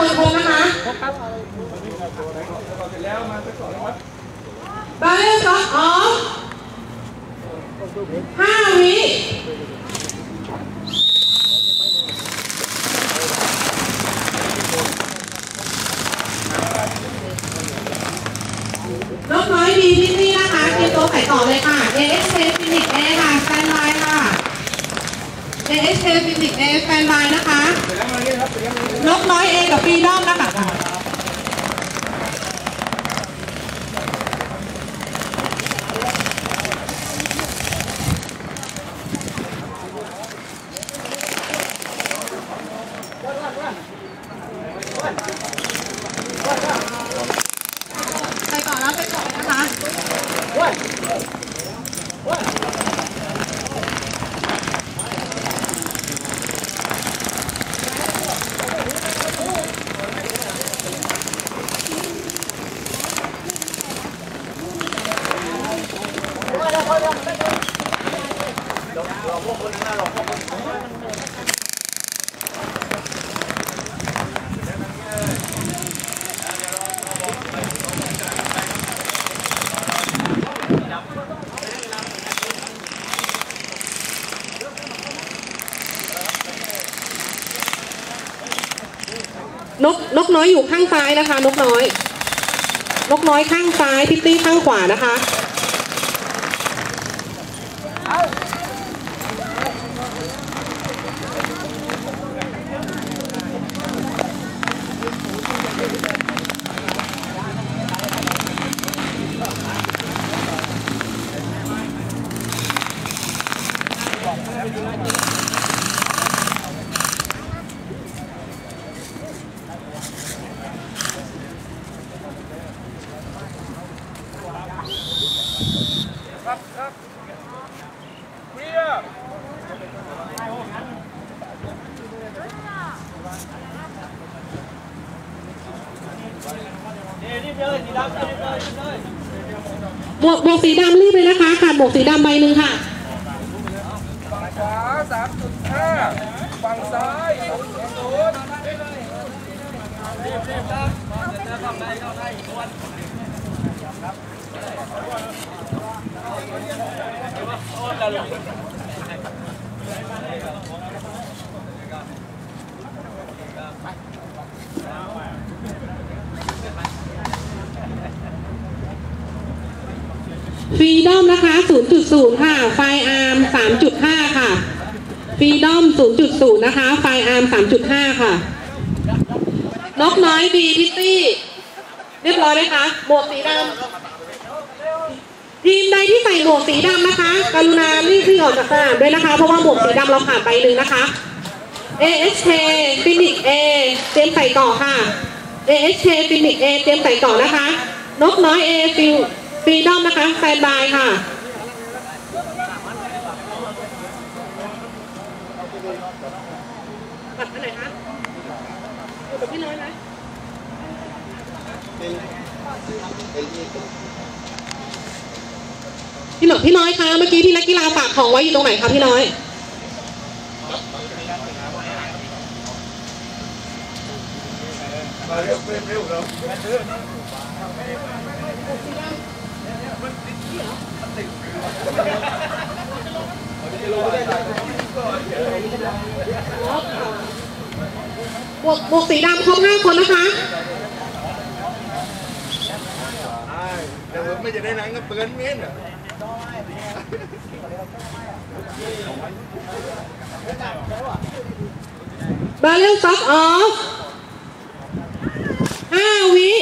คนครบนะคะบาเลนซ็อกออฟห้าวินกน้อยดีที่นี่นะคะเตรียมตัวใส่ต่อเลยค่ะ ASK Phoenix A ค่ะสแตนบายค่ะ เอชเอฟิสิกเอแฟนบายนะคะ นกน้อยเอกับฟีดอมนะคะ ไปก่อนแล้วไปก่อนนะคะ นกนกน้อยอยู่ข้างซ้ายนะคะ นกน้อย นกน้อยข้างซ้ายพิตตี้ข้างขวานะคะ หมวกหมวกสีดำรีบเลยนะคะขาดหมวกสีดำใบหนึ่งค่ะ ขวาสามจุดห้าฝั่งซ้ายศูนย์จุดศูนย์รีบรีบครับจะทำได้เข้าได้อีกวันโอ้ละลุ ฟรีดอมนะคะ 0.0 ค่ะ ไฟอาร์ม 3.5 ค่ะ ฟรีดอม 0.0 นะคะ ไฟอาร์ม 3.5 ค่ะ นกน้อยบีพิตตี้ เรียบร้อยไหมคะ หมวกสีดำทีมใดที่ใส่หมวกสีดำนะคะ กรุณารีบวิ่งออกจากสนามด้วยนะคะ เพราะว่าหมวกสีดำเราขาดไปหนึ่งนะคะ AHK Phoenix A เตรียมใส่ก่อค่ะ AHK Phoenix A เตรียมใส่ก่อนะคะ นกน้อย A ฟิล ฟรีดอมนะคะแฟนบายค่ะบัตรอันไหนคะอยู่กับพี่น้อยไหมพี่หนอพี่น้อยคะเมื่อกี้พี่นักกีฬาฝากของไว้อยู่ตรงไหนคะพี่น้อยมาเร็วเร็วเร็วเร็ว หมวกหมวกสีดำครบห้าคนนะคะเดี๋ยวไม่จะได้นั่งกับเปือนเม้นอะบาเลนซ็อกออฟห้าวิ